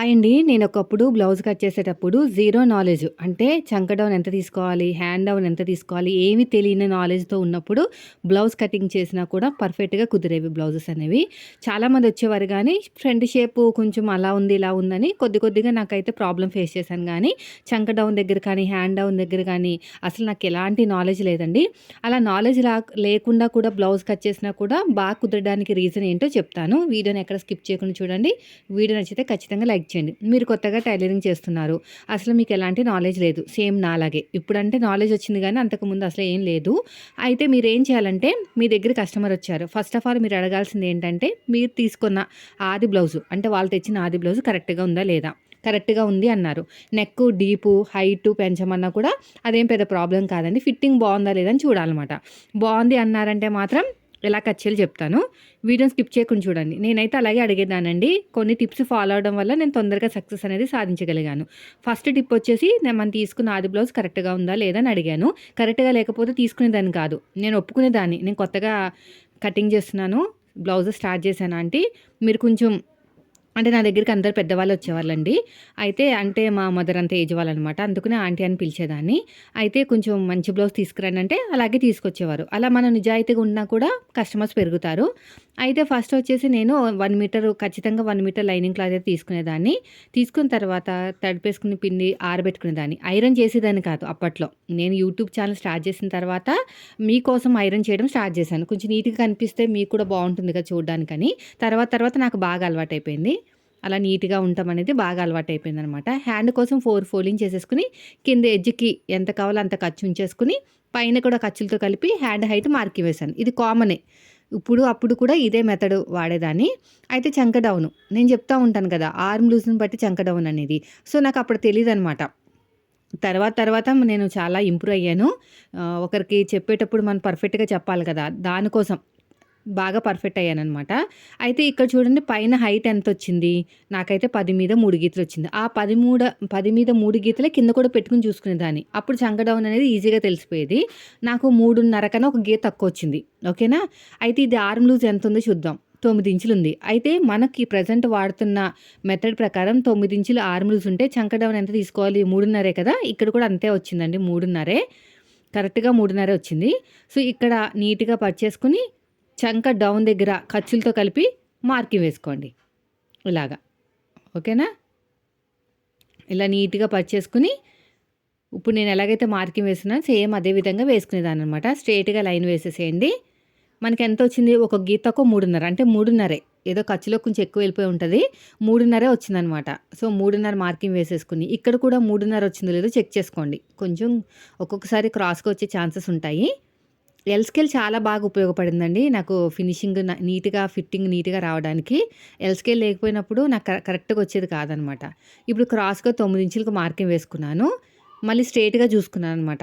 Hi అండి. నేను ఒకప్పుడు బ్లౌజ్ కట్ చేసేటప్పుడు జీరో నాలెడ్జ్ అంటే చంక డౌన్ ఎంత తీసుకోవాలి? హ్యాండ్ డౌన్ ఎంత తీసుకోవాలి? ఏమి తెలియని నాలెడ్జ్‌తో ఉన్నప్పుడు బ్లౌజ్ కటింగ్ చేసినా కూడా పర్ఫెక్ట్‌గా కుదిరేవి బ్లౌజెస్ అనేవి. చాలామంది వచ్చేవారు కానీ ఫ్రంట్ షేపు కొంచెం అలా ఉంది, ఇలా ఉందని కొద్ది కొద్దిగా నాకైతే ప్రాబ్లమ్ ఫేస్ చేశాను కానీ చంక డౌన్ దగ్గర కానీ, హ్యాండ్ డౌన్ దగ్గర కానీ అసలు నాకు ఎలాంటి నాలెడ్జ్ లేదండి. అలా నాలెడ్జ్ లాక్ లేకుండా కూడా బ్లౌజ్ కట్ చేసినా కూడా బాగా కుదరడానికి రీజన్ ఏంటో చెప్తాను. వీడియోని ఎక్కడ స్కిప్ చేయకుండా చూడండి. వీడియో నచ్చితే ఖచ్చితంగా లైక్ ఇచ్చేయండి మీరు కొత్తగా టైలరింగ్ చేస్తున్నారు. అసలు మీకు ఎలాంటి నాలెడ్జ్ లేదు. సేమ్ నాలాగే. ఇప్పుడంటే నాలెడ్జ్ వచ్చింది కానీ అంతకుముందు అసలు ఏం లేదు. అయితే మీరేం చేయాలంటే మీ దగ్గర కస్టమర్ వచ్చారు. ఫస్ట్ ఆఫ్ ఆల్ మీరు అడగాల్సింది ఏంటంటే మీరు తీసుకున్న ఆది బ్లౌజు అంటే వాళ్ళు తెచ్చిన ఆది బ్లౌజ్ కరెక్ట్‌గా ఉందా లేదా? కరెక్ట్‌గా ఉంది అన్నారు. నెక్కు డీపు, హైటు పెంచమన్నా కూడా అదేం పెద్ద ప్రాబ్లం కాదండి. ఫిట్టింగ్ బాగుందా లేదా అని చూడాలన్నమాట. బాగుంది అన్నారంటే మాత్రం ఎలా కట్ చెప్తాను. వీడియోని స్కిప్ చేయకుండా చూడండి. నేనైతే అలాగే అడిగేదానండి కొన్ని టిప్స్ ఫాలో అవ్వడం వల్ల నేను తొందరగా సక్సెస్ అనేది సాధించగలిగాను. ఫస్ట్ టిప్ వచ్చేసి నేను మనం తీసుకున్న ఆది బ్లౌజ్ కరెక్ట్‌గా ఉందా లేదా అని అడిగాను. కరెక్ట్‌గా లేకపోతే తీసుకునేదాన్ని కాదు. నేను ఒప్పుకునేదాన్ని. నేను కొత్తగా కటింగ్ చేస్తున్నాను. బ్లౌజ్ స్టార్ట్ చేశాను ఆంటీ. మీరు కొంచెం అంటే నా దగ్గరికి అందరు పెద్దవాళ్ళు వచ్చేవాళ్ళండి. అయితే అంటే మా మదర్ అంత ఏజ్ వాళ్ళనమాట. అందుకనే ఆంటీ అని పిలిచేదాన్ని. అయితే కొంచెం మంచి బ్లౌజ్ తీసుకురండి అంటే అలాగే తీసుకొచ్చేవారు. అలా మనం నిజాయితీగా ఉన్నా కూడా కస్టమర్స్ పెరుగుతారు. అయితే ఫస్ట్ వచ్చేసి నేను వన్ మీటర్ ఖచ్చితంగా వన్ మీటర్ లైనింగ్ క్లాత్ అయితే తీసుకునేదాన్ని. తీసుకున్న తర్వాత తడిపేసుకుని పిండి ఆరబెట్టుకునేదాన్ని. ఐరన్ చేసేదాన్ని కాదు అప్పట్లో. నేను యూట్యూబ్ ఛానల్ స్టార్ట్ చేసిన తర్వాత మీకోసం ఐరన్ చేయడం స్టార్ట్ చేశాను. కొంచెం నీట్‌గా కనిపిస్తే మీకు కూడా బాగుంటుంది కదా చూడడానికని తర్వాత తర్వాత నాకు బాగా అలవాటైపోయింది. అలా నీట్‌గా ఉండటం అనేది బాగా అలవాటు అయిపోయిందనమాట హ్యాండ్ కోసం ఫోర్ ఫోల్డింగ్ చేసేసుకుని కింద ఎడ్జ్‌కి ఎంత కావాలో అంత ఖర్చు ఉంచేసుకుని పైన కూడా ఖర్చులతో కలిపి హ్యాండ్ హైట్ మార్కి వేశాను. ఇది కామనే. ఇప్పుడు అప్పుడు కూడా ఇదే మెథడ్ వాడేదాన్ని. అయితే చంక డౌన్ నేను చెప్తా ఉంటాను కదా! ఆర్మ్ లూజ్‌ని బట్టి చంక డౌన్ అనేది. సో నాకు అప్పుడు తెలియదు అనమాట తర్వాత తర్వాత నేను చాలా ఇంప్రూవ్ అయ్యాను. ఒకరికి చెప్పేటప్పుడు మనం పర్ఫెక్ట్‌గా చెప్పాలి కదా! దానికోసం బాగా పర్ఫెక్ట్ అయ్యాననమాట. అయితే ఇక్కడ చూడండి పైన హైట్ ఎంత వచ్చింది నాకైతే పది మీద మూడు గీతలు వచ్చింది ఆ పది మూడు పది మీద మూడు గీతలే కింద కూడా పెట్టుకుని చూసుకునేదాన్ని. అప్పుడు చంక డౌన్ అనేది ఈజీగా తెలిసిపోయేది. నాకు 3:30 కన్నా ఒక గీత తక్కువొచ్చింది. ఓకేనా? అయితే ఇది ఆర్మ్ లూజ్ ఎంత ఉందో చూద్దాం. తొమ్మిది ఇంచులు ఉంది అయితే మనకి ప్రజెంట్ వాడుతున్న మెథడ్ ప్రకారం తొమ్మిది ఇంచులు ఆర్మ్ లూజ్ ఉంటే చంక డౌన్ ఎంత తీసుకోవాలి? 3:30 కదా! ఇక్కడ కూడా అంతే వచ్చిందండి. 3:30 కరెక్ట్‌గా 3:30 వచ్చింది. సో ఇక్కడ నీట్‌గా పర్చేసుకొని చంక డౌన్ దగ్గర ఖర్చులతో కలిపి మార్కింగ్ వేసుకోండి. ఇలాగా. ఓకేనా? ఇలా నీట్‌గా పరిచేసుకుని ఇప్పుడు నేను ఎలాగైతే మార్కింగ్ వేస్తున్నాను సేమ్ అదే విధంగా వేసుకునేదాన్ననమాట. స్ట్రెయిట్‌గా లైన్ వేసేసేయండి. మనకి ఎంత వచ్చింది ఒక గీతకు మూడున్నర అంటే 3:30 ఏదో ఖర్చులో కొంచెం ఎక్కువ వెళ్ళిపోయి ఉంటుంది మూడున్నరే వచ్చిందనమాట. సో 3:30 మార్కింగ్ వేసేసుకుని ఇక్కడ కూడా 3:30 వచ్చిందో లేదో చెక్ చేసుకోండి. కొంచెం ఒక్కొక్కసారి క్రాస్‌గా వచ్చే ఛాన్సెస్ ఉంటాయి. ఎల్ స్కేల్ చాలా బాగా ఉపయోగపడిందండి. నాకు ఫినిషింగ్ నీట్‌గా ఫిట్టింగ్ నీట్‌గా రావడానికి. ఎల్ స్కేల్ లేకపోయినప్పుడు నాకు క కరెక్ట్‌గా వచ్చేది కాదనమాట. ఇప్పుడు క్రాస్‌గా తొమ్మిది ఇంచులకు మార్కింగ్ వేసుకున్నాను. మళ్ళీ స్ట్రెయిట్‌గా చూసుకున్నాననమాట.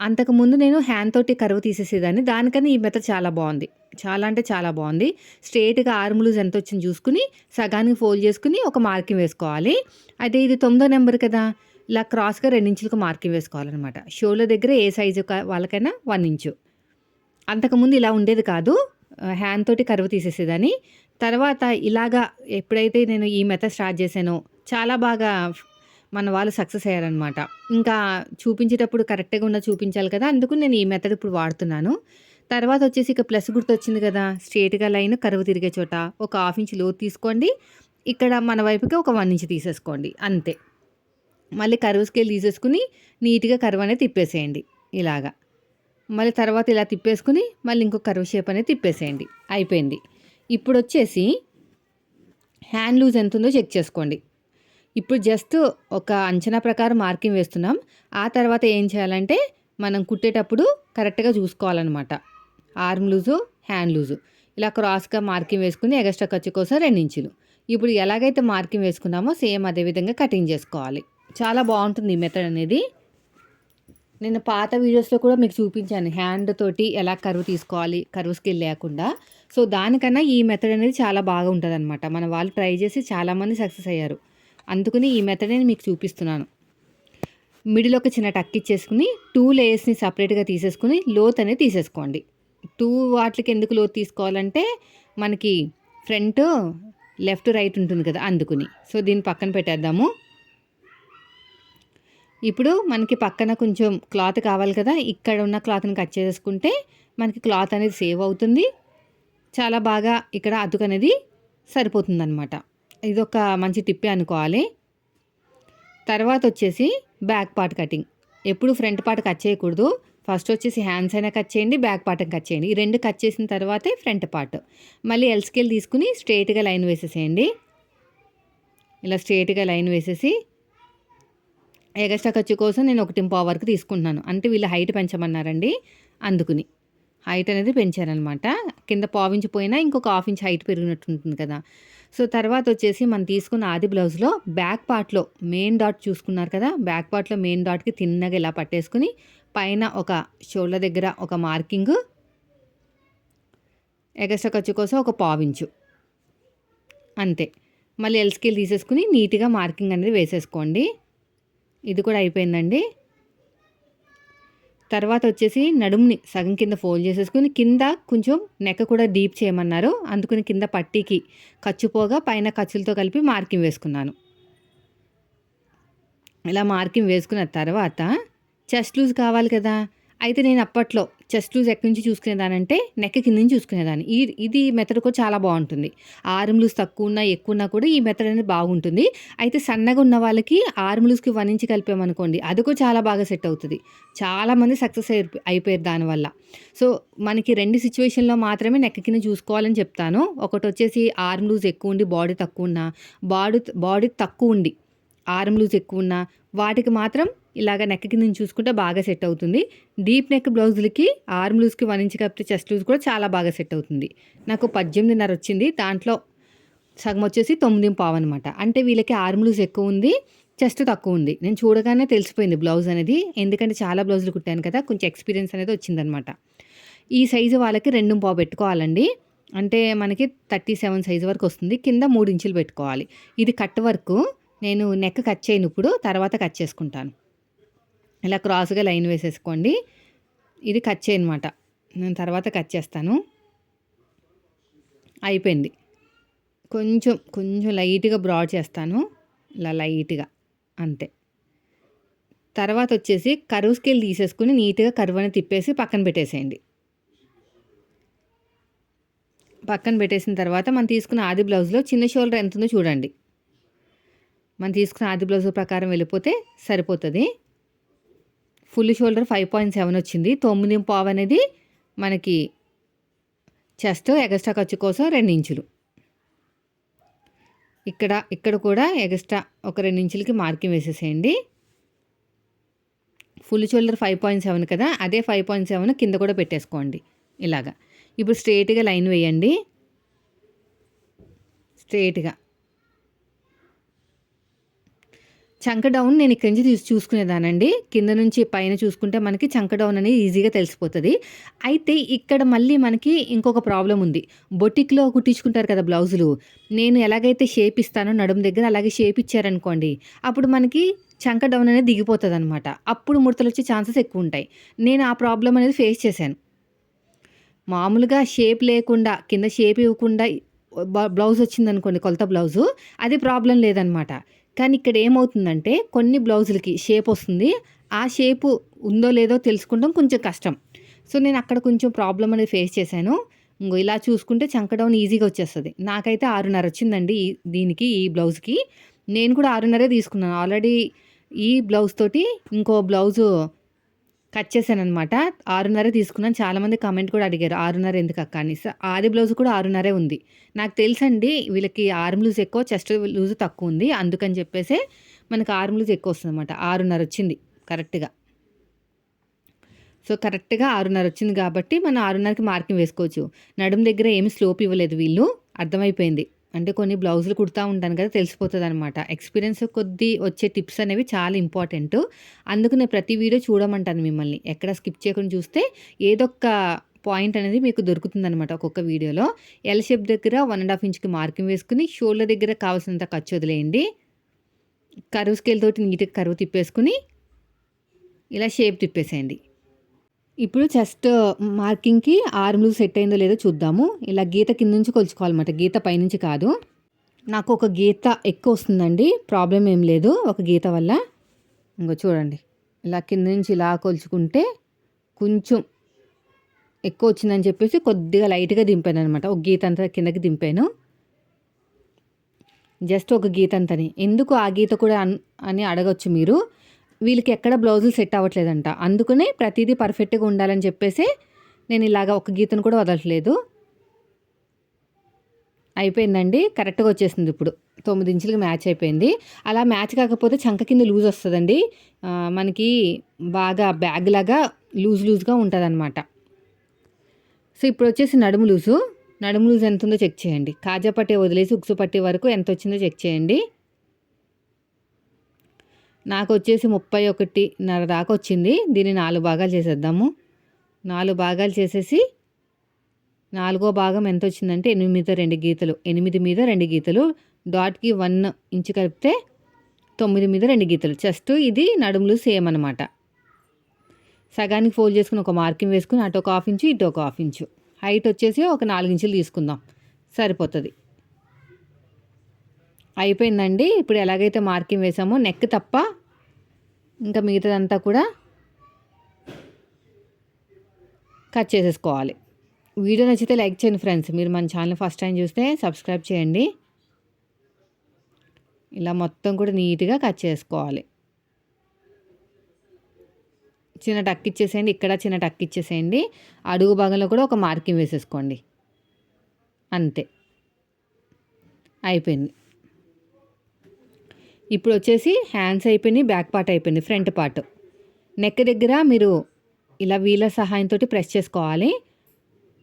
అంతకుముందు నేను హ్యాండ్ తోటి కరువు తీసేసేదాన్ని. దానికన్నా ఈ మెథడ్ చాలా బాగుంది చాలా అంటే చాలా బాగుంది స్ట్రెయిట్‌గా ఆర్మ్ లూజ్ ఎంతొచ్చిందో చూసుకుని సగానికి ఫోల్డ్ చేసుకుని ఒక మార్కింగ్ వేసుకోవాలి. అయితే ఇది తొమ్మిదో నెంబర్ కదా! ఇలా క్రాస్‌గా 2 ఇంచులకు మార్కింగ్ వేసుకోవాలనమాట. షోల దగ్గర ఏ సైజు వాళ్ళకైనా వన్ ఇంచు. అంతకుముందు ఇలా ఉండేది కాదు. హ్యాండ్ తోటి కరువు తీసేసేదని తర్వాత ఇలాగా ఎప్పుడైతే నేను ఈ మెథడ్ స్టార్ట్ చేశానో చాలా బాగా మన వాళ్ళు సక్సెస్ అయ్యారనమాట. ఇంకా చూపించేటప్పుడు కరెక్ట్‌గా ఉన్న చూపించాలి కదా! అందుకు నేను ఈ మెథడ్ ఇప్పుడు వాడుతున్నాను. తర్వాత వచ్చేసి ఇక ప్లస్ గుర్తొచ్చింది కదా! స్ట్రేట్గా లైన్ కరువు తిరిగే చోట ఒక హాఫ్ ఇంచ్ లోతు తీసుకోండి. ఇక్కడ మన వైపుకి ఒక వన్ ఇంచ్ తీసేసుకోండి. అంతే. మళ్ళీ కరువు స్కేల్ తీసేసుకుని నీట్‌గా కరువు అనేది తిప్పేసేయండి. ఇలాగా. మళ్ళీ తర్వాత ఇలా తిప్పేసుకుని మళ్ళీ ఇంకో కర్వ్ షేప్ అనేది తిప్పేసేయండి. అయిపోయింది. ఇప్పుడు వచ్చేసి హ్యాండ్ లూజ్ ఎంత ఉందో చెక్ చేసుకోండి. ఇప్పుడు జస్ట్ ఒక అంచనా ప్రకారం మార్కింగ్ వేస్తున్నాం. ఆ తర్వాత ఏం చేయాలంటే మనం కుట్టేటప్పుడు కరెక్ట్‌గా చూసుకోవాలనమాట. Arm loose, hand loose. ఇలా క్రాస్‌గా మార్కింగ్ వేసుకుని ఎగస్ట్రా ఖర్చు కోసం రెండు ఇంచులు. ఇప్పుడు ఎలాగైతే మార్కింగ్ వేసుకున్నామో సేమ్ అదే విధంగా కటింగ్ చేసుకోవాలి. చాలా బాగుంటుంది ఈ మెథడ్ అనేది. నేను పాత వీడియోస్‌లో కూడా మీకు చూపించాను. హ్యాండ్ తోటి ఎలా కర్వ్ తీసుకోవాలి. కరువు స్కిల్ లేకుండా. సో దానికన్నా ఈ మెథడ్ అనేది చాలా బాగా ఉంటుంది అనమాట మన వాళ్ళు ట్రై చేసి చాలామంది సక్సెస్ అయ్యారు. అందుకని ఈ మెథడే మీకు చూపిస్తున్నాను. మిడిల్ ఒక చిన్న టక్ ఇచ్చేసుకుని టూ లేయర్స్‌ని సపరేట్గా తీసేసుకుని లోత్ అనేది తీసేసుకోండి. టూ వాటికి ఎందుకు లోతు తీసుకోవాలంటే మనకి ఫ్రంట్ లెఫ్ట్ రైట్ ఉంటుంది కదా అందుకుని సో దీన్ని పక్కన పెట్టేద్దాము ఇప్పుడు మనకి పక్కన కొంచెం క్లాత్ కావాలి కదా ఇక్కడ ఉన్న క్లాత్ని కట్ చేసుకుంటే మనకి క్లాత్ అనేది సేవ్ అవుతుంది. చాలా బాగా ఇక్కడ అతుకు అనేది సరిపోతుందన్నమాట. ఇది ఒక మంచి టిప్పే అనుకోవాలి. తర్వాత వచ్చేసి బ్యాక్ పార్ట్ కటింగ్. ఎప్పుడు ఫ్రంట్ పార్ట్ కట్ చేయకూడదు. ఫస్ట్ వచ్చేసి హ్యాండ్స్ అయినా కట్ చేయండి బ్యాక్ పార్ట్ కట్ చేయండి. ఈ రెండు కట్ చేసిన తర్వాతే ఫ్రంట్ పార్ట్. మళ్ళీ ఎల్ స్కేల్ తీసుకుని స్ట్రైట్గా లైన్ వేసేసేయండి. ఇలా స్ట్రైట్గా లైన్ వేసేసి ఎగస్ట్రా ఖర్చు కోసం నేను ఒకటి పావు వరకు తీసుకుంటున్నాను. అంటే వీళ్ళు హైట్ పెంచమన్నారండి అందుకుని. హైట్ అనేది పెంచారనమాట. కింద పావించి పోయినా ఇంకొక హాఫ్ ఇంచ్ హైట్ పెరిగినట్టు ఉంటుంది కదా. సో తర్వాత వచ్చేసి మనం తీసుకున్న ఆది బ్లౌజ్లో బ్యాక్ పార్ట్లో మెయిన్ డాట్ చూసుకున్నారు కదా. బ్యాక్ పార్ట్లో మెయిన్ డాట్కి తిన్నగా ఇలా పట్టేసుకుని పైన ఒక షోల్డర్ దగ్గర ఒక మార్కింగ్ ఎగస్ట్రా ఖర్చు కోసం ఒక పావించు అంతే. మళ్ళీ ఎల్స్కేల్ తీసేసుకుని నీట్గా మార్కింగ్ అనేది వేసేసుకోండి. ఇది కూడా అయిపోయిందండి. తర్వాత వచ్చేసి నడుముని సగం కింద ఫోల్డ్ చేసేసుకుని కింద కొంచెం నెక్క కూడా డీప్ చేయమన్నారు. అందుకని కింద పట్టీకి ఖర్చుపోగా పైన ఖర్చులతో కలిపి మార్కింగ్ వేసుకున్నాను. ఇలా మార్కింగ్ వేసుకున్న తర్వాత చెస్ట్ లూజ్ కావాలి కదా. అయితే నేను అప్పట్లో చెస్ట్ లూజ్ ఎక్కడి నుంచి చూసుకునేదానంటే నెక్క కింద నుంచి చూసుకునేదాన్ని. ఈ ఇది మెథడ్ కూడా చాలా బాగుంటుంది. ఆర్మ్ లూజ్ తక్కువ ఉన్నా ఎక్కువ ఉన్నా కూడా ఈ మెథడ్ అనేది బాగుంటుంది. అయితే సన్నగా ఉన్న వాళ్ళకి ఆర్మ్ లూజ్కి వన్ ఇంచ్ కలిపామనుకోండి అది కూడా చాలా బాగా సెట్ అవుతుంది. చాలామంది సక్సెస్ అయిపోయారు దానివల్ల సో మనకి రెండు సిచ్యువేషన్లో మాత్రమే నెక్క కింద చూసుకోవాలని చెప్తాను. ఒకటి వచ్చేసి ఆర్మ్ లూజ్ ఎక్కువ ఉండి బాడీ తక్కువ ఉన్నా బాడీ బాడీ తక్కువ ఉండి ఆర్మ్ లూజ్ ఎక్కువ ఉన్నా వాటికి మాత్రం ఇలాగ నెక్ కింద చూసుకుంటే బాగా సెట్ అవుతుంది. డీప్ నెక్ బ్లౌజులకి ఆర్మ్ లూజ్కి వన్ ఇంచ్ కప్పితే చెస్ట్ లూజ్ కూడా చాలా బాగా సెట్ అవుతుంది. నాకు పద్దెనిమిదిన్నర వచ్చింది. దాంట్లో సగం వచ్చేసి తొమ్మిది పావు అనమాట అంటే వీళ్ళకి ఆర్మ్ లూజ్ ఎక్కువ ఉంది చెస్ట్ తక్కువ ఉంది. నేను చూడగానే తెలిసిపోయింది బ్లౌజ్ అనేది. ఎందుకంటే చాలా బ్లౌజులు కుట్టాను కదా కొంచెం ఎక్స్పీరియన్స్ అనేది వచ్చిందనమాట ఈ సైజు వాళ్ళకి రెండు పావు పెట్టుకోవాలండి. అంటే మనకి థర్టీ సెవెన్ సైజు వరకు వస్తుంది. కింద మూడు ఇంచులు పెట్టుకోవాలి. ఇది కట్ వర్క్ నేను నెక్ కట్ చేయను ఇప్పుడు తర్వాత కట్ చేసుకుంటాను. ఇలా క్రాస్గా లైన్ వేసేసుకోండి. ఇది కట్ చేయనమాట. నేను తర్వాత కట్ చేస్తాను. అయిపోయింది. కొంచెం కొంచెం లైట్గా బ్రాడ్ చేస్తాను. ఇలా లైట్గా అంతే. తర్వాత వచ్చేసి కరువు స్కేల్ తీసేసుకుని నీట్గా కరువు అని తిప్పేసి పక్కన పెట్టేసేయండి. పక్కన పెట్టేసిన తర్వాత మనం తీసుకున్న ఆది బ్లౌజ్లో చిన్న షోల్డర్ ఎంత ఉందో చూడండి. మనం తీసుకున్న ఆది బ్లౌజ్ ప్రకారం వెళ్ళిపోతే సరిపోతుంది. Full shoulder five point seven వచ్చింది. తొమ్మిది పావు అనేది మనకి చెస్ట్ ఎగస్ట్రా ఖర్చు కోసం రెండు ఇంచులు. ఇక్కడ ఇక్కడ కూడా ఎగస్ట్రా ఒక రెండు ఇంచులకి మార్కింగ్ వేసేసేయండి. Full shoulder five point seven కదా అదే ఫైవ్ పాయింట్ సెవెన్ కింద కూడా పెట్టేసుకోండి ఇలాగా. ఇప్పుడు స్ట్రేట్గా లైన్ వేయండి. స్ట్రేట్గా. చంక డౌన్ నేను ఇక్కడి నుంచి తీసి చూసుకునేదానండి. కింద నుంచి పైన చూసుకుంటే మనకి చంక డౌన్ అనేది ఈజీగా తెలిసిపోతుంది. అయితే ఇక్కడ మళ్ళీ మనకి ఇంకొక ప్రాబ్లం ఉంది. బొటిక్లో కుట్టించుకుంటారు కదా బ్లౌజులు. నేను ఎలాగైతే షేప్ ఇస్తానో నడుము దగ్గర అలాగే షేప్ ఇచ్చారనుకోండి అప్పుడు మనకి చంక డౌన్ అనేది దిగిపోతుంది అనమాట అప్పుడు ముడతలు వచ్చే ఛాన్సెస్ ఎక్కువ ఉంటాయి. నేను ఆ ప్రాబ్లం అనేది ఫేస్ చేశాను. మామూలుగా షేప్ లేకుండా కింద షేప్ ఇవ్వకుండా బ్లౌజ్ వచ్చిందనుకోండి కొలత బ్లౌజు అది ప్రాబ్లం లేదనమాట కానీ ఇక్కడ ఏమవుతుందంటే కొన్ని బ్లౌజులకి షేప్ వస్తుంది. ఆ షేపు ఉందో లేదో తెలుసుకోవడం కొంచెం కష్టం. సో నేను అక్కడ కొంచెం ప్రాబ్లం అనేది ఫేస్ చేశాను. ఇంకో ఇలా చూసుకుంటే చంకడౌన్ ఈజీగా వచ్చేస్తుంది. నాకైతే ఆరున్నర వచ్చిందండి దీనికి ఈ బ్లౌజ్కి. నేను కూడా ఆరున్నరే తీసుకున్నాను. ఆల్రెడీ ఈ బ్లౌజ్ తోటి ఇంకో బ్లౌజు కట్ చేశాను అనమాట ఆరున్నర తీసుకున్నాను. చాలామంది కమెంట్ కూడా అడిగారు ఆరున్నర ఎందుకు అక్క? అని ఆది బ్లౌజ్ కూడా ఆరున్నరే ఉంది. నాకు తెలుసండి వీళ్ళకి ఆర్మ్ లూజ్ ఎక్కువ చెస్ట్ లూజ్ తక్కువ ఉంది. అందుకని చెప్పేసి మనకి ఆర్మ్ లూజ్ ఎక్కువ వస్తుంది అనమాట ఆరున్నర వచ్చింది కరెక్ట్గా. సో కరెక్ట్గా ఆరున్నర వచ్చింది కాబట్టి మనం ఆరున్నరకి మార్కింగ్ వేసుకోవచ్చు. నడుము దగ్గర ఏమి స్లోప్ ఇవ్వలేదు వీళ్ళు. అర్థమైపోయింది. అంటే కొన్ని బ్లౌజులు కుడతా ఉంటాను కదా తెలిసిపోతుంది అనమాట ఎక్స్పీరియన్స్ కొద్దీ వచ్చే టిప్స్ అనేవి చాలా ఇంపార్టెంట్ అందుకు నేను ప్రతి వీడియో చూడమంటాను మిమ్మల్ని. ఎక్కడ స్కిప్ చేయకుండా చూస్తే ఏదొక్క పాయింట్ అనేది మీకు దొరుకుతుందనమాట ఒక్కొక్క వీడియోలో. ఎల్ షేప్ దగ్గర వన్ అండ్ హాఫ్ ఇంచ్కి మార్కింగ్ వేసుకుని షోల్డర్ దగ్గర కావాల్సినంత ఖర్చు వదిలేయండి. కరువు స్కేల్ తోటి నీట్గా కరువు తిప్పేసుకుని ఇలా షేప్ తిప్పేసేయండి. ఇప్పుడు చెస్ట్ మార్కింగ్కి ఆర్మ్ లూజ్ సెట్ అయిందో లేదో చూద్దాము. ఇలా గీత కింద నుంచి కొలుచుకోవాలన్నమాట. గీత పైనుంచి కాదు. నాకు ఒక గీత ఎక్కువ వస్తుందండి. ప్రాబ్లం ఏం లేదు. ఒక గీత వల్ల. ఇంకో చూడండి. ఇలా కింద నుంచి ఇలా కొలుచుకుంటే కొంచెం ఎక్కువ వచ్చిందని చెప్పేసి కొద్దిగా లైట్గా దింపాను అనమాట ఒక గీత అంతా కిందకి దింపాను. జస్ట్ ఒక గీత అంతని. ఎందుకు ఆ గీత కూడా అని అడగచ్చు మీరు. వీళ్ళకి ఎక్కడ బ్లౌజులు సెట్ అవ్వట్లేదంట. అందుకనే ప్రతిదీ పర్ఫెక్ట్గా ఉండాలని చెప్పేసి నేను ఇలాగ ఒక గీతను కూడా వదలట్లేదు. అయిపోయిందండి. కరెక్ట్గా వచ్చేసింది ఇప్పుడు. తొమ్మిది ఇంచులకి మ్యాచ్ అయిపోయింది. అలా మ్యాచ్ కాకపోతే చంక కింద లూజ్ వస్తుందండి. మనకి బాగా బ్యాగ్ లాగా లూజ్ లూజ్గా ఉంటుంది అనమాట సో ఇప్పుడు వచ్చేసి నడుము లూజు. నడుము లూజ్ ఎంత ఉందో చెక్ చేయండి. కాజా పట్టే వదిలేసి ఉక్సు పట్టే వరకు ఎంత వచ్చిందో చెక్ చేయండి. నాకు వచ్చేసి ముప్పై ఒకటిన్నర దాకా వచ్చింది దీన్ని నాలుగు భాగాలు చేసేద్దాము. నాలుగు భాగాలు చేసేసి నాలుగో భాగం ఎంత వచ్చిందంటే ఎనిమిది మీద రెండు గీతలు. ఎనిమిది మీద రెండు గీతలు. డాట్కి వన్ ఇంచు కలిపితే తొమ్మిది మీద రెండు గీతలు. జస్ట్ ఇది నడుములు సేమ్ అనమాట సగానికి ఫోల్డ్ చేసుకుని ఒక మార్కింగ్ వేసుకుని అటు ఒక హాఫ్ ఇంచు ఇటు ఒక హాఫ్ ఇంచు. హైట్ వచ్చేసి ఒక నాలుగు ఇంచులు తీసుకుందాం. సరిపోతుంది. అయిపోయిందండి. ఇప్పుడు ఎలాగైతే మార్కింగ్ వేసామో నెక్ తప్ప ఇంకా మిగతాదంతా కూడా కట్ చేసేసుకోవాలి. వీడియో నచ్చితే లైక్ చేయండి ఫ్రెండ్స్. మీరు మన ఛానల్ ఫస్ట్ టైం చూస్తే సబ్స్క్రైబ్ చేయండి. ఇలా మొత్తం కూడా నీట్గా కట్ చేసుకోవాలి. చిన్న టక్ ఇచ్చేసేయండి. ఇక్కడ చిన్న టక్ ఇచ్చేసేయండి. అడుగు భాగంలో కూడా ఒక మార్కింగ్ వేసేసుకోండి. అంతే. అయిపోయింది. ఇప్పుడు వచ్చేసి హ్యాండ్స్ అయిపోయినాయి బ్యాక్ పార్ట్ అయిపోయింది ఫ్రంట్ పార్ట్. నెక్ దగ్గర మీరు ఇలా వీళ్ళ సహాయంతో ప్రెస్ చేసుకోవాలి.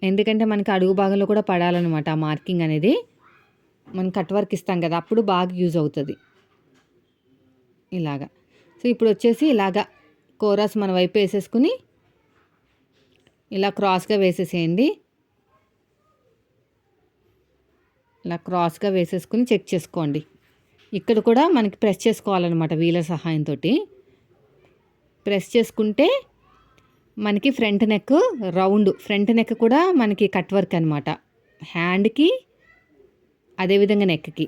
ఎందుకంటే మనకి అడుగు భాగంలో కూడా పడాలన్నమాట ఆ మార్కింగ్ అనేది. మనం కట్ వర్క్ ఇస్తాం కదా అప్పుడు బాగా యూజ్ అవుతుంది. ఇలాగా. సో ఇప్పుడు వచ్చేసి ఇలాగా కోరాస్ మన వైపు వేసేసుకుని ఇలా క్రాస్గా వేసేసేయండి. ఇలా క్రాస్గా వేసేసుకుని చెక్ చేసుకోండి. ఇక్కడ కూడా మనకి ప్రెస్ చేసుకోవాలన్నమాట వీల సహాయంతో ప్రెస్ చేసుకుంటే మనకి front neck round front neck కూడా మనకి కట్ వర్క్ అనమాట హ్యాండ్కి అదేవిధంగా నెక్కి.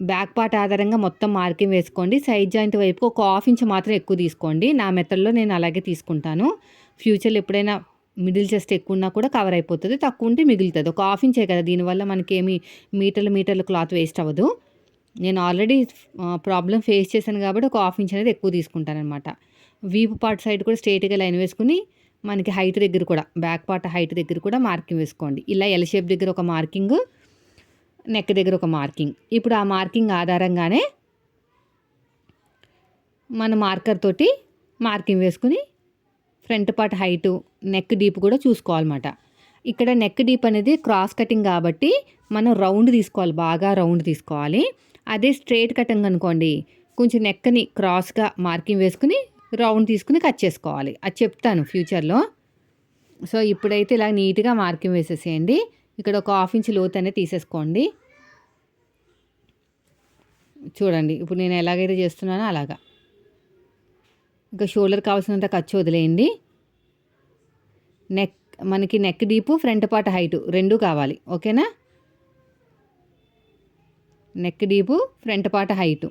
బ్యాక్ పార్ట్ ఆధారంగా మొత్తం మార్కింగ్ వేసుకోండి. సైడ్ జాయింట్ వైపు ఒక హాఫ్ ఇంచ్ మాత్రం ఎక్కువ తీసుకోండి. నా మెథడ్లో నేను అలాగే తీసుకుంటాను. ఫ్యూచర్లో ఎప్పుడైనా మిడిల్ చెస్ట్ ఎక్కువ ఉన్నా కూడా కవర్ అయిపోతుంది. తక్కువ ఉంటే మిగులుతుంది. ఒక హాఫ్ ఇంచే కదా. దీనివల్ల మనకేమి మీటర్లు మీటర్లు క్లాత్ వేస్ట్ అవ్వదు. నేను ఆల్రెడీ ప్రాబ్లం ఫేస్ చేశాను కాబట్టి ఒక హాఫ్ ఇంచ్ అనేది ఎక్కువ తీసుకుంటాను అనమాట వీపు పార్ట్ సైడ్ కూడా స్ట్రేట్గా లైన్ వేసుకుని మనకి హైట్ దగ్గర కూడా బ్యాక్ పార్ట్ హైట్ దగ్గర కూడా మార్కింగ్ వేసుకోండి. ఇలా ఎల్ షేప్ దగ్గర ఒక మార్కింగ్ నెక్ దగ్గర ఒక మార్కింగ్ ఇప్పుడు ఆ మార్కింగ్ ఆధారంగానే మన మార్కర్ తోటి మార్కింగ్ వేసుకుని front part height neck deep కూడా చూసుకోవాలన్నమాట. ఇక్కడ నెక్ డీప్ అనేది క్రాస్ కటింగ్ కాబట్టి మనం రౌండ్ తీసుకోవాలి బాగా రౌండ్ తీసుకోవాలి. అదే స్ట్రేట్ కటింగ్ అనుకోండి. కొంచెం నెక్ని క్రాస్గా మార్కింగ్ వేసుకుని రౌండ్ తీసుకుని కట్ చేసుకోవాలి. అది చెప్తాను ఫ్యూచర్లో సో ఇప్పుడైతే ఇలా నీట్గా మార్కింగ్ వేసేసేయండి. ఇక్కడ ఒక హాఫ్ ఇంచ్ లోత్ అనేది తీసేసుకోండి. చూడండి ఇప్పుడు నేను ఎలాగైతే చేస్తున్నానో అలాగా. ఇంకా షోల్డర్ కావాల్సినంత ఖర్చు వదిలేయండి. నెక్ మనకి neck deep front part height రెండు కావాలి. ఓకేనా neck deep front part height.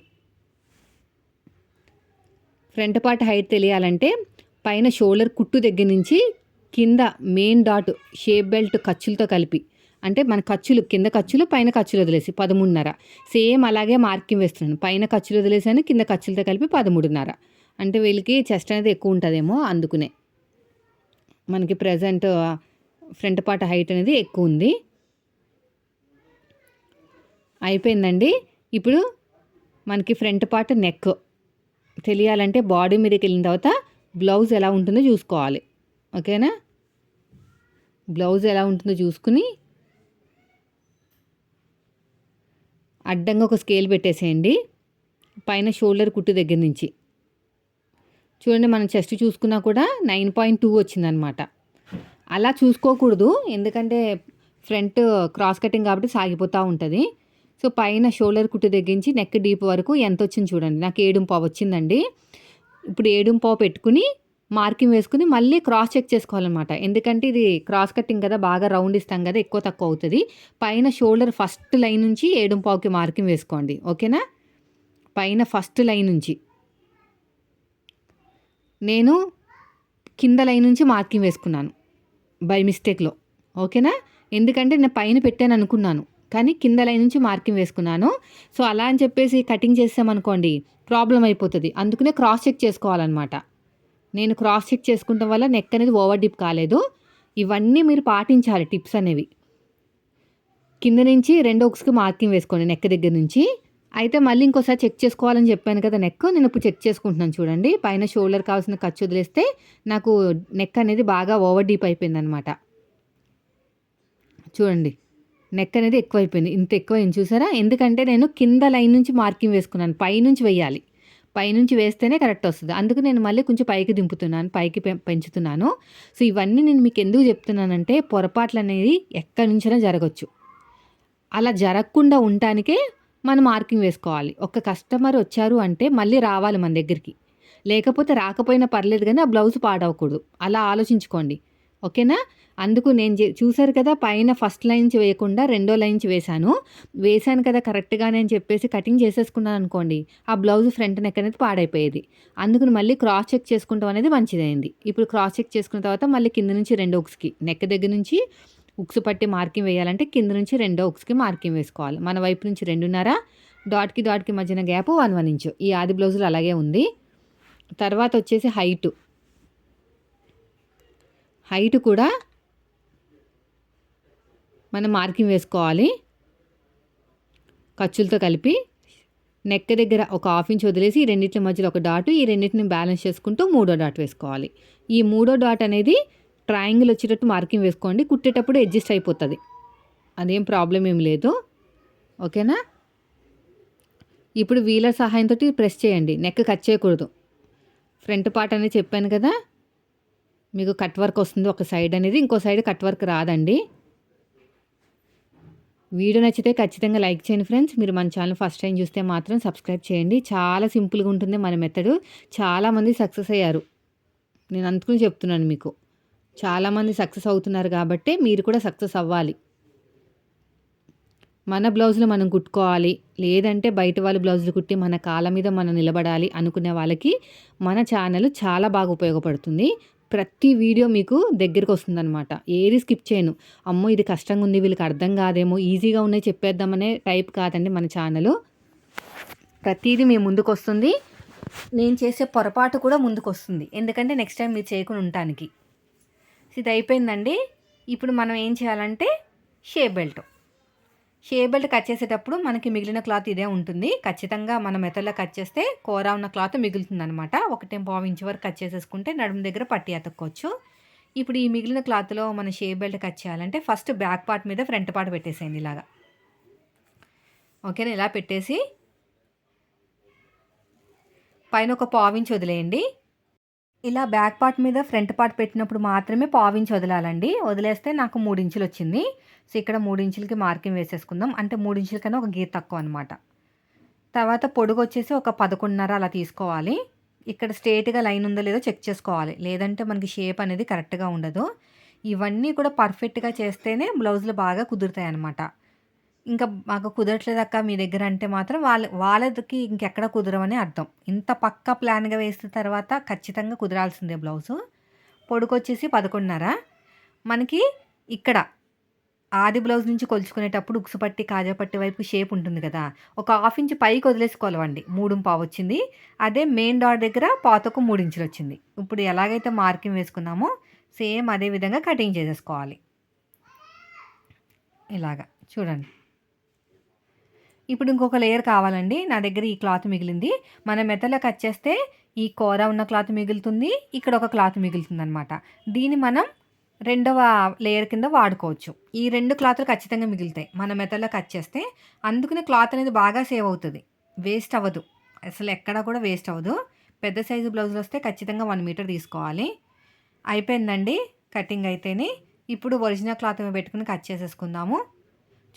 Front part height తెలియాలంటే పైన షోల్డర్ కుట్టు దగ్గర నుంచి కింద మెయిన్ డాట్ షేప్ బెల్ట్ ఖర్చులతో కలిపి అంటే మన ఖర్చులు కింద ఖర్చులు పైన ఖర్చులు వదిలేసి పదమూడున్నర. సేమ్ అలాగే మార్కింగ్ వేస్తున్నాను. పైన ఖర్చులు వదిలేసాను కింద ఖర్చులతో కలిపి పదమూడున్నర. అంటే వీళ్ళకి చెస్ట్ అనేది ఎక్కువ ఉంటుందేమో అందుకునే. మనకి ప్రజెంట్ ఫ్రంట్ పార్ట్ హైట్ అనేది ఎక్కువ ఉంది. అయిపోయిందండి. ఇప్పుడు మనకి ఫ్రంట్ పార్ట్ నెక్. తెలియాలంటే బాడీ మీదకి వెళ్ళిన తర్వాత బ్లౌజ్ ఎలా ఉంటుందో చూసుకోవాలి. ఓకేనా? బ్లౌజ్ ఎలా ఉంటుందో చూసుకుని అడ్డంగా ఒక స్కేల్ పెట్టేసేయండి. పైన షోల్డర్ కుట్టు దగ్గర నుంచి. చూడండి మనం చెస్ట్ చూసుకున్నా కూడా నైన్ పాయింట్ టూ వచ్చిందనమాట. అలా చూసుకోకూడదు. ఎందుకంటే ఫ్రంట్ క్రాస్ కటింగ్ కాబట్టి సాగిపోతూ ఉంటుంది. సో పైన షోల్డర్ కుట్టు తగ్గించి నెక్ డీప్ వరకు ఎంత వచ్చింది చూడండి. నాకు ఏడుంపావు వచ్చిందండి. ఇప్పుడు ఏడుంపావు పెట్టుకుని మార్కింగ్ వేసుకుని మళ్ళీ క్రాస్ చెక్ చేసుకోవాలన్నమాట. ఎందుకంటే ఇది క్రాస్ కటింగ్ కదా బాగా రౌండ్ ఇస్తాం కదా ఎక్కువ తక్కువ అవుతుంది. పైన షోల్డర్ ఫస్ట్ లైన్ నుంచి ఏడుంపావుకి మార్కింగ్ వేసుకోండి. ఓకేనా? పైన ఫస్ట్ లైన్ నుంచి. నేను కింద లైన్ నుంచి మార్కింగ్ వేసుకున్నాను. బై మిస్టేక్లో. ఓకేనా? ఎందుకంటే నేను పైన పెట్టాను అనుకున్నాను. కానీ కింద లైన్ నుంచి మార్కింగ్ వేసుకున్నాను. సో అలా అని చెప్పేసి కటింగ్ చేసామనుకోండి ప్రాబ్లం అయిపోతుంది. అందుకనే క్రాస్ చెక్ చేసుకోవాలన్నమాట. నేను క్రాస్ చెక్ చేసుకుంటాం వల్ల నెక్ అనేది ఓవర్ డిప్ కాలేదు. ఇవన్నీ మీరు పాటించాలి టిప్స్ అనేవి. కింద నుంచి రెండు ఒక్స్కి మార్కింగ్ వేసుకోండి నెక్ దగ్గర నుంచి. అయితే మళ్ళీ ఇంకోసారి చెక్ చేసుకోవాలని చెప్పాను కదా నెక్. నేను ఇప్పుడు చెక్ చేసుకుంటున్నాను చూడండి. పైన షోల్డర్ కావాల్సిన ఖర్చు వదిలేస్తే నాకు నెక్ అనేది బాగా ఓవర్ డీప్ అయిపోయింది అనమాట చూడండి. నెక్ అనేది ఎక్కువైపోయింది. ఇంత ఎక్కువైంది చూసారా? ఎందుకంటే నేను కింద లైన్ నుంచి మార్కింగ్ వేసుకున్నాను. పైనుంచి వేయాలి. పైనుంచి వేస్తేనే కరెక్ట్ వస్తుంది. అందుకు నేను మళ్ళీ కొంచెం పైకి దింపుతున్నాను. పైకి పెంచుతున్నాను. సో ఇవన్నీ నేను మీకు ఎందుకు చెప్తున్నానంటే పొరపాట్లు అనేది ఎక్కడి నుంచైనా జరగచ్చు. అలా జరగకుండా ఉండటానికే మనం మార్కింగ్ వేసుకోవాలి. ఒక కస్టమర్ వచ్చారు అంటే మళ్ళీ రావాలి మన దగ్గరికి. లేకపోతే రాకపోయినా పర్లేదు కానీ ఆ బ్లౌజ్ పాడవకూడదు. అలా ఆలోచించుకోండి. ఓకేనా? అందుకు నేను చూసారు కదా పైన ఫస్ట్ లైన్స్ వేయకుండా రెండో లైన్స్ వేశాను. వేశాను కదా కరెక్ట్గానే అని చెప్పేసి కటింగ్ చేసేసుకున్నాను అనుకోండి ఆ బ్లౌజ్ ఫ్రంట్ నెక్ అనేది పాడైపోయేది. అందుకని మళ్ళీ క్రాస్ చెక్ చేసుకుంటాం అనేది మంచిదైంది. ఇప్పుడు క్రాస్ చెక్ చేసుకున్న తర్వాత మళ్ళీ కింద నుంచి రెండో ఉక్స్కి నెక్ దగ్గర నుంచి ఉక్స్ పట్టి మార్కింగ్ వేయాలంటే కింద నుంచి రెండో ఉక్స్కి మార్కింగ్ వేసుకోవాలి. మన వైపు నుంచి రెండున్నర డాట్కి డాట్కి మధ్యన గ్యాప్ వన్ వన్ ఇంచు. ఈ ఆది బ్లౌజులు అలాగే ఉంది. తర్వాత వచ్చేసి హైటు. హైట్ కూడా మనం మార్కింగ్ వేసుకోవాలి. ఖర్చులతో కలిపి నెక్ దగ్గర ఒక హాఫ్ ఇంచ్ వదిలేసి ఈ రెండింటి మధ్యలో ఒక డాట్ ఈ రెండింటిని బ్యాలెన్స్ చేసుకుంటూ మూడో డాట్ వేసుకోవాలి. ఈ మూడో డాట్ అనేది ట్రయాంగిల్ వచ్చేటట్టు మార్కింగ్ వేసుకోండి. కుట్టేటప్పుడు అడ్జస్ట్ అయిపోతుంది. అదేం ప్రాబ్లం ఏం లేదు. ఓకేనా? ఇప్పుడు వీలర్ సహాయంతో ప్రెస్ చేయండి. నెక్ కట్ చేయకూడదు. ఫ్రంట్ పార్ట్ అనేది చెప్పాను కదా? మీకు కట్ వర్క్ వస్తుంది ఒక సైడ్ అనేది ఇంకో సైడ్ కట్ వర్క్ రాదండి. వీడియో నచ్చితే ఖచ్చితంగా లైక్ చేయండి ఫ్రెండ్స్. మీరు మన ఛానల్ ఫస్ట్ టైం చూస్తే మాత్రం సబ్స్క్రైబ్ చేయండి. చాలా సింపుల్గా ఉంటుంది మన మెథడు చాలామంది సక్సెస్ అయ్యారు. నేను అందుకుని చెప్తున్నాను మీకు. చాలామంది సక్సెస్ అవుతున్నారు కాబట్టి మీరు కూడా సక్సెస్ అవ్వాలి. మన బ్లౌజులు మనం కుట్టుకోవాలి. లేదంటే బయట వాళ్ళ బ్లౌజులు కుట్టి మన కాళ్ళ మీద మనం నిలబడాలి అనుకునే వాళ్ళకి మన ఛానల్ చాలా బాగా ఉపయోగపడుతుంది. ప్రతి వీడియో మీకు దగ్గరికి వస్తుందన్నమాట. ఏది స్కిప్ చేయను. అమ్మో ఇది కష్టంగా ఉంది వీళ్ళకి అర్థం కాదేమో ఈజీగా ఉన్నాయి చెప్పేద్దామనే టైప్ కాదండి మన ఛానల్. ప్రతిదీ మీ ముందుకు వస్తుంది నేను చేసే పొరపాటు కూడా ముందుకు వస్తుంది ఎందుకంటే నెక్స్ట్ టైం మీరు చేయకుండా ఉండటానికి. ఇది అయిపోయిందండి. ఇప్పుడు మనం ఏం చేయాలంటే shape belt. Shape belt cut చేసేటప్పుడు మనకి మిగిలిన క్లాత్ ఇదే ఉంటుంది. ఖచ్చితంగా మనం మెథడ్లో కట్ చేస్తే కూర ఉన్న క్లాత్ మిగులుతుంది అనమాట ఒకటే పావు ఇంచు వరకు కట్ చేసేసుకుంటే నడుము దగ్గర పట్టి అతుక్కోవచ్చు. ఇప్పుడు ఈ మిగిలిన క్లాత్లో మన షేప్ బెల్ట్ కట్ చేయాలంటే ఫస్ట్ బ్యాక్ పార్ట్ మీద ఫ్రంట్ పార్ట్ పెట్టేసేయండి ఇలాగా. ఓకేనా? ఇలా పెట్టేసి పైన ఒక పావించి వదిలేయండి. ఇలా బ్యాక్ పార్ట్ మీద ఫ్రంట్ పార్ట్ పెట్టినప్పుడు మాత్రమే పావించి వదలాలండి. వదిలేస్తే నాకు మూడించులు వచ్చింది. సో ఇక్కడ మూడించులకి మార్కింగ్ వేసేసుకుందాం. అంటే మూడించుల కన్నా ఒక గీత తక్కువ అనమాట తర్వాత పొడుగు వచ్చేసి ఒక పదకొండున్నర అలా తీసుకోవాలి. ఇక్కడ స్ట్రేట్గా లైన్ ఉందో లేదో చెక్ చేసుకోవాలి. లేదంటే మనకి షేప్ అనేది కరెక్ట్గా ఉండదు. ఇవన్నీ కూడా పర్ఫెక్ట్గా చేస్తేనే బ్లౌజులు బాగా కుదురుతాయి అన్నమాట ఇంకా మాకు కుదరట్లేదక్క మీ దగ్గర అంటే మాత్రం వాళ్ళ వాళ్ళకి ఇంకెక్కడ కుదరవని అర్థం. ఇంత పక్క ప్లాన్గా వేసిన తర్వాత ఖచ్చితంగా కుదరాల్సిందే బ్లౌజు. పొడుకొచ్చేసి పదకొండున్నర. మనకి ఇక్కడ ఆది బ్లౌజ్ నుంచి కొలుచుకునేటప్పుడు ఉక్సుపట్టి కాజాపట్టి వైపు షేప్ ఉంటుంది కదా. ఒక హాఫ్ ఇంచ్ పైకి వదిలేసుకోవాలండి మూడు పావు వచ్చింది అదే మెయిన్ డాట్ దగ్గర పాతకు మూడు ఇంచులు వచ్చింది. ఇప్పుడు ఎలాగైతే మార్కింగ్ వేసుకున్నామో సేమ్ అదే విధంగా కటింగ్ చేసేసుకోవాలి. ఇలాగా. చూడండి. ఇప్పుడు ఇంకొక లేయర్ కావాలండి. నా దగ్గర ఈ క్లాత్ మిగిలింది. మన మెత్తలో కట్ చేస్తే ఈ కూర ఉన్న క్లాత్ మిగులుతుంది. ఇక్కడ ఒక క్లాత్ మిగులుతుంది అనమాట దీన్ని మనం రెండవ లేయర్ కింద వాడుకోవచ్చు. ఈ రెండు క్లాత్లు ఖచ్చితంగా మిగులుతాయి. మన మెత్తలో కట్ చేస్తే అందుకనే క్లాత్ అనేది బాగా సేవ్ అవుతుంది. వేస్ట్ అవ్వదు. అసలు ఎక్కడా కూడా వేస్ట్ అవ్వదు. పెద్ద సైజు బ్లౌజులు వస్తే ఖచ్చితంగా వన్ మీటర్ తీసుకోవాలి. అయిపోయిందండి. కటింగ్ అయితేనే. ఇప్పుడు ఒరిజినల్ క్లాత్ పెట్టుకుని కట్ చేసేసుకుందాము.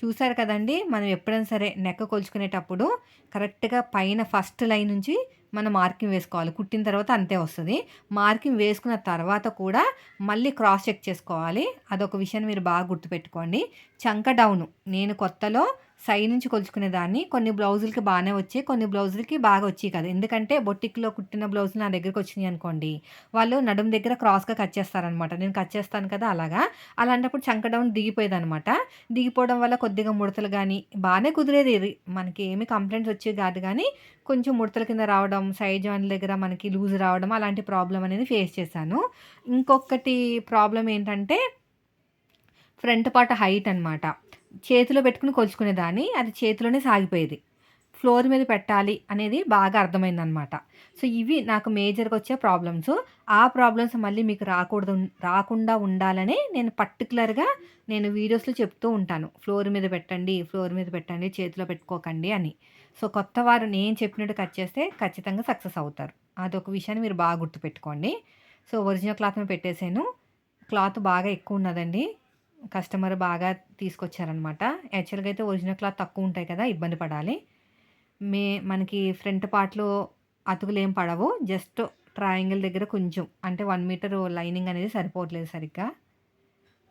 చూసారు కదండి? మనం ఎప్పుడైనా సరే నెక్క కొలుచుకునేటప్పుడు కరెక్ట్గా పైన ఫస్ట్ లైన్ నుంచి మనం మార్కింగ్ వేసుకోవాలి. కుట్టిన తర్వాత అంతే వస్తుంది. మార్కింగ్ వేసుకున్న తర్వాత కూడా మళ్ళీ క్రాస్ చెక్ చేసుకోవాలి. అదొక విషయాన్ని మీరు బాగా గుర్తుపెట్టుకోండి. చంక డౌను. నేను కొత్తలో సై నుంచి కొలుచుకునేదాన్ని కొన్ని బ్లౌజులకి బాగానే వచ్చాయి కొన్ని బ్లౌజులకి బాగా వచ్చాయి కదా. ఎందుకంటే బొట్టిక్లో కుట్టిన బ్లౌజులు నా దగ్గరకు వచ్చినాయి అనుకోండి వాళ్ళు నడుము దగ్గర క్రాస్గా కట్ చేస్తారనమాట. నేను కట్ చేస్తాను కదా అలాగా. అలాంటప్పుడు చంక డౌన్ దిగిపోయేది అనమాట దిగిపోవడం వల్ల కొద్దిగా ముడతలు కానీ బాగానే కుదిరేది ఇది. మనకి ఏమి కంప్లైంట్స్ వచ్చేవి కాదు కానీ కొంచెం ముడతల కింద రావడం సైడ్ జాయింట్ దగ్గర మనకి లూజ్ రావడం అలాంటి ప్రాబ్లం అనేది ఫేస్ చేశాను. ఇంకొకటి ప్రాబ్లం ఏంటంటే ఫ్రంట్ పార్ట్ హైట్ అనమాట చేతిలో పెట్టుకుని కొలుచుకునేదాన్ని అది చేతిలోనే సాగిపోయేది. ఫ్లోర్ మీద పెట్టాలి అనేది బాగా అర్థమైందనమాట. సో ఇవి నాకు మేజర్గా వచ్చే ప్రాబ్లమ్స్. ఆ ప్రాబ్లమ్స్ మళ్ళీ మీకు రాకూడదు రాకుండా ఉండాలని నేను పర్టికులర్గా నేను వీడియోస్లో చెప్తూ ఉంటాను. ఫ్లోర్ మీద పెట్టండి ఫ్లోర్ మీద పెట్టండి చేతిలో పెట్టుకోకండి అని. సో కొత్త వారు నేను చెప్పినట్టు కట్ చేస్తే ఖచ్చితంగా సక్సెస్ అవుతారు. అదొక విషయాన్ని మీరు బాగా గుర్తుపెట్టుకోండి. సో ఒరిజినల్ క్లాత్ మీద పెట్టేసాను క్లాత్ బాగా ఎక్కువ ఉన్నదండి. కస్టమర్ బాగా తీసుకొచ్చారనమాట. యాక్చువల్గా అయితే ఒరిజినల్ క్లాత్ తక్కువ ఉంటాయి కదా ఇబ్బంది పడాలి. మే మనకి ఫ్రంట్ పార్ట్లో అతుకులు ఏం పడవు. జస్ట్ ట్రయాంగిల్ దగ్గర కొంచెం అంటే వన్ మీటర్ లైనింగ్ అనేది సరిపోవట్లేదు సరిగ్గా.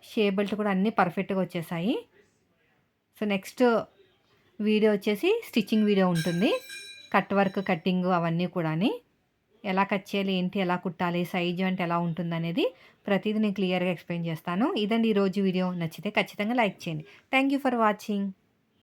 షే బెల్ట్ కూడా అన్నీ పర్ఫెక్ట్గా వచ్చేసాయి. సో నెక్స్ట్ వీడియో వచ్చేసి స్టిచ్చింగ్ వీడియో ఉంటుంది. కట్ వర్క్ కట్టింగ్ అవన్నీ కూడాని. ఎలా కట్ చేయాలి ఏంటి ఎలా కుట్టాలి సైజ్ అంటే ఎలా ఉంటుంది అనేది ప్రతిదీ నేను క్లియర్గా ఎక్స్ప్లెయిన్ చేస్తాను. ఇదండి ఈరోజు వీడియో. నచ్చితే ఖచ్చితంగా లైక్ చేయండి. Thank you for watching.